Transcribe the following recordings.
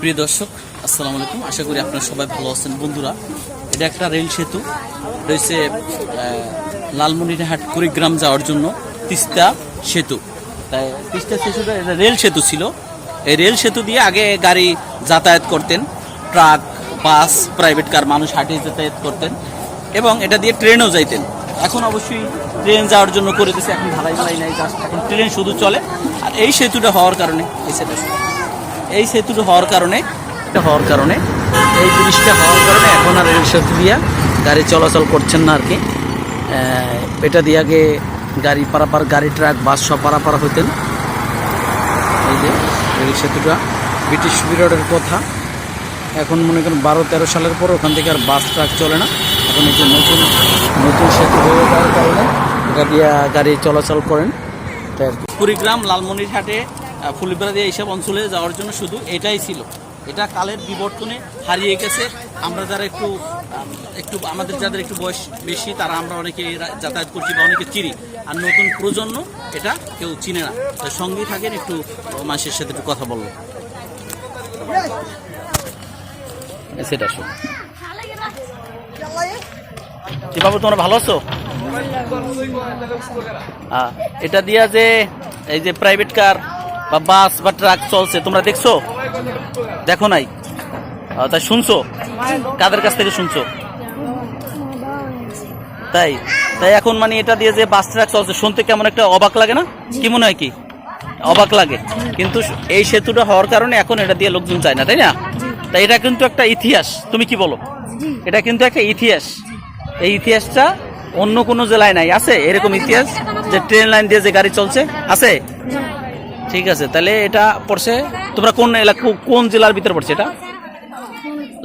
প্রিয় দর্শক, আসসালামু আলাইকুম। আশা করি আপনারা সবাই ভালো আছেন। বন্ধুরা, এটা একটা রেল সেতু। রয়েছে লালমনিরহাট কুড়িগ্রাম যাওয়ার জন্য তিস্তা সেতু। তাই তিস্তা সেতুটা এটা রেল সেতু ছিল। এই রেল সেতু দিয়ে আগে গাড়ি যাতায়াত করতেন। ট্রাক, বাস, প্রাইভেট কার মানুষ হাঁটে যাতায়াত করতেন। এবং এটা দিয়ে ট্রেনও যাইতেন। এখন অবশ্যই ট্রেন যাওয়ার জন্য করে দিয়েছে এখন ঢালাই ঢালাই নাই এখন ট্রেন শুধু চলে। আর এই সেতুটা হওয়ার কারণে এই সেতুটা এই সেতুটা হওয়ার কারণে, এটা হওয়ার কারণে, এই জিনিসটা হওয়ার কারণে এখন আর রেল সেতু দিয়ে গাড়ি চলাচল করছেন না আর কি। এটা দিয়ে আগে গাড়ি পারাপার, গাড়ি ট্রাক, বাস সব পারাপার হতেন এই যে রেল সেতুটা, ব্রিটিশ পিরিয়ডের কথা। এখন মনে করেন বারো তেরো সালের পর ওখান থেকে আর বাস, ট্রাক চলে না। এখন এই যে নতুন নতুন সেতু হয়ে যাওয়ার কারণে এটা দিয়ে গাড়ি চলাচল করেন। কুড়িগ্রাম, লালমনিরহাটে ফুলবিড়া দিয়ে এইসব অঞ্চলে যাওয়ার জন্য শুধু এটাই ছিল। এটা কালের বিবর্তনে হারিয়ে গেছে। আমরা যারা একটু একটু আমাদের যাদের একটু বয়স বেশি তারা আমরা অনেকে যাতায়াত করছি বা অনেকে চিনি। আর নতুন প্রজন্ম এটা কেউ চিনে না। তাই সঙ্গেই থাকেন একটু মাসের সাথে একটু কথা বলব। সেটা শোন কি বাবু তোমরা ভালো আছো? এটা দিয়া যে এই যে প্রাইভেট কার বা বাস বা ট্রাক চলছে, তোমরা দেখছ? দেখো নাই? তাই শুনছো? কাদের কাছ থেকে শুনছো? তাই তাই এখন মানে এটা দিয়ে যে বাস, ট্রাক চলছে, শুনতে কেমন একটা অবাক লাগে না? কি মনে হয় কি? অবাক লাগে। কিন্তু এই সেতুটা হওয়ার কারণে এখন এটা দিয়ে লোকজন যায় না, তাই না? তাই এটা কিন্তু একটা ইতিহাস। তুমি কি বলো? এটা কিন্তু একটা ইতিহাস। এই ইতিহাসটা অন্য কোনো জেলায় নাই। আছে? এরকম ইতিহাস যে ট্রেন লাইন দিয়ে যে গাড়ি চলছে? আছে? ঠিক আছে, তাহলে এটা পড়ছে, তোমরা কোন এলাকা কোন জেলার ভিতরে পড়ছে এটা?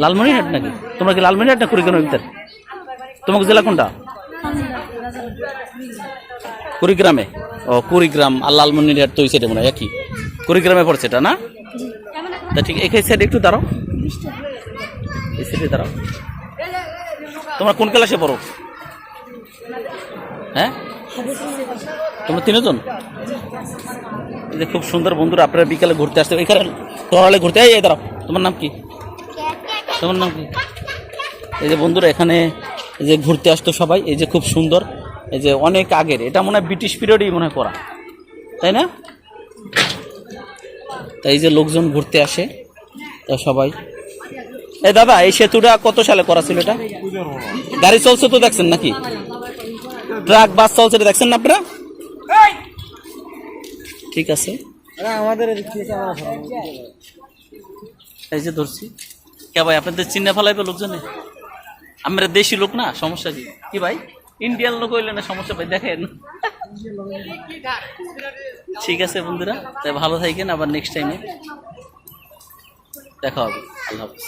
লালমনিরহাট নাকি? তোমরা কি লালমনিরহাট না কুড়িগ্রামের ভিতরে? তোমাকে জেলা কোনটা? কুড়িগ্রামে। ও, কুড়িগ্রাম আর লালমনিরহাট তো ওই সাইডে মনে হয়, একই। কুড়িগ্রামে পড়ছে এটা, না? তা ঠিক এই সাইডে একটু দাঁড়াও। এই সাইডে দাঁড়াও। তোমরা কোন ক্লাসে পড়ো? হ্যাঁ? তোমরা তিনজন? যে খুব সুন্দর বন্ধুরা, আপনারা বিকালে ঘুরতে আসতে এখানে তোরালে ঘুরতে এই দাঁড়াও, তোমার নাম কি? তোমার নাম কি? এই যে বন্ধুরা, এখানে এই যে ঘুরতে আসতো সবাই, এই যে খুব সুন্দর, এই যে অনেক আগের, এটা মনে হয় ব্রিটিশ পিরিয়ডই মনে হয় করা, তাই না? তাই এই যে লোকজন ঘুরতে আসে, তা সবাই। এই দাদা, এই সেতুটা কত সালে করা ছিল এটা? গাড়ি চলছে তো দেখছেন নাকি? ট্রাক বাস চলছে এটা দেখছেন না আপনারা? ঠিক আছে। আমাদের এই যে ধরছি। কে ভাই আপনাদের চিনে ফেলাইবে লোকজনে? আমরা দেশি লোক না সমস্যা কি? কি ভাই? ইন্ডিয়ান লোক হইলে না সমস্যা ভাই দেখেন। ঠিক আছে বন্ধুরা তাই ভালো থাকেন আবার নেক্সট টাইমে দেখা হবে আল্লাহ হাফিজ।